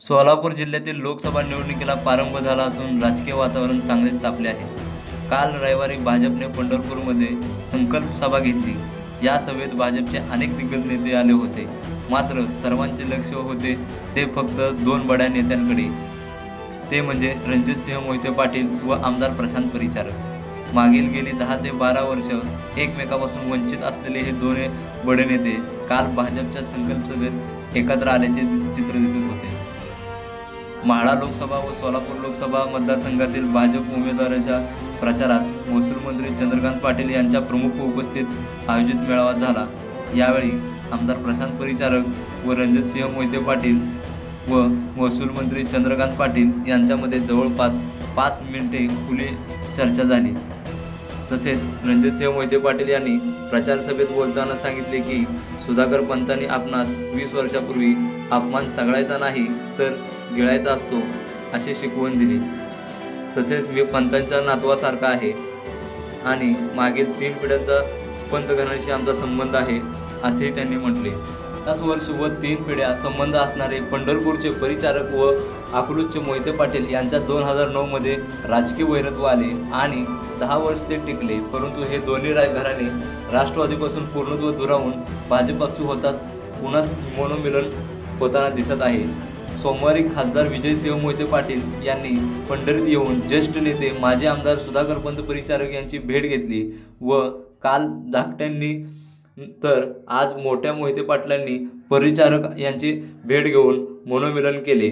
सोलापूर जिल्ह्यातील लोकसभा निवडणुकीला प्रारंभ झाला असून राजकीय वातावरण चांगलेच तापले आहे. काल रविवारी भाजपने पंढरपूरमध्ये संकल्प सभा घेतली. या सभेत भाजपचे अनेक दिग्गज नेते आले होते. मात्र सर्वांचे लक्ष होते ते फक्त दोन बड्या नेत्यांकडे. ते म्हणजे रणजितसिंह मोहिते पाटील व आमदार प्रशांत परिचारक. मागील गेली दहा ते बारा वर्ष एकमेकापासून वंचित असलेले हे दोन्ही बडे नेते काल भाजपच्या संकल्प सभेत एकत्र आल्याचे चित्र दिसत होते. म्हाडा लोकसभा व सोलापूर लोकसभा मतदारसंघातील भाजप उमेदवाराच्या प्रचारात महसूल मंत्री चंद्रकांत पाटील यांच्या प्रमुख उपस्थित आयोजित मेळावा झाला. यावेळी आमदार प्रशांत परिचारक व रणजितसिंह मोहिते पाटील व महसूल मंत्री चंद्रकांत पाटील यांच्यामध्ये जवळपास पाच मिनिटे खुली चर्चा झाली. तसेच रणजितसिंह मोहिते पाटील यांनी प्रचार सभेत बोलताना सांगितले की सुधाकर पंतांनी आपणास वीस वर्षापूर्वी अपमान सगळायचा नाही तर गिळायचा असतो अशी शिकवण दिली. तसेच मी पंतांच्या नातवासारखा आहे. आणि मागील तीन पिढ्यांचा पंतघराण्याशी आमचा संबंध आहे असेही त्यांनी म्हटले. पन्नास वर्ष व तीन पिढ्या संबंध असणारे पंढरपूरचे परिचारक व अकलूजचे मोहिते पाटील यांच्या दोन हजार नऊमध्ये राजकीय वैरत्व आले आणि दहा वर्ष ते टिकले. परंतु हे दोन्ही राजघराणे राष्ट्रवादीपासून पूर्णत्व दुरावून भाजपक्षी होताच पुन्हा मनोमिलन होताना दिसत आहे. सोमवारी खासदार विजयसिंह मोहिते पाटील यांनी पंढरीत येऊन ज्येष्ठ नेते माजी आमदार सुधाकर पंत परिचारक यांची भेट घेतली व काल धाकट्यांनी तर आज मोठ्या मोहिते पाटलांनी परिचारक यांची भेट घेऊन मनोमिलन केले.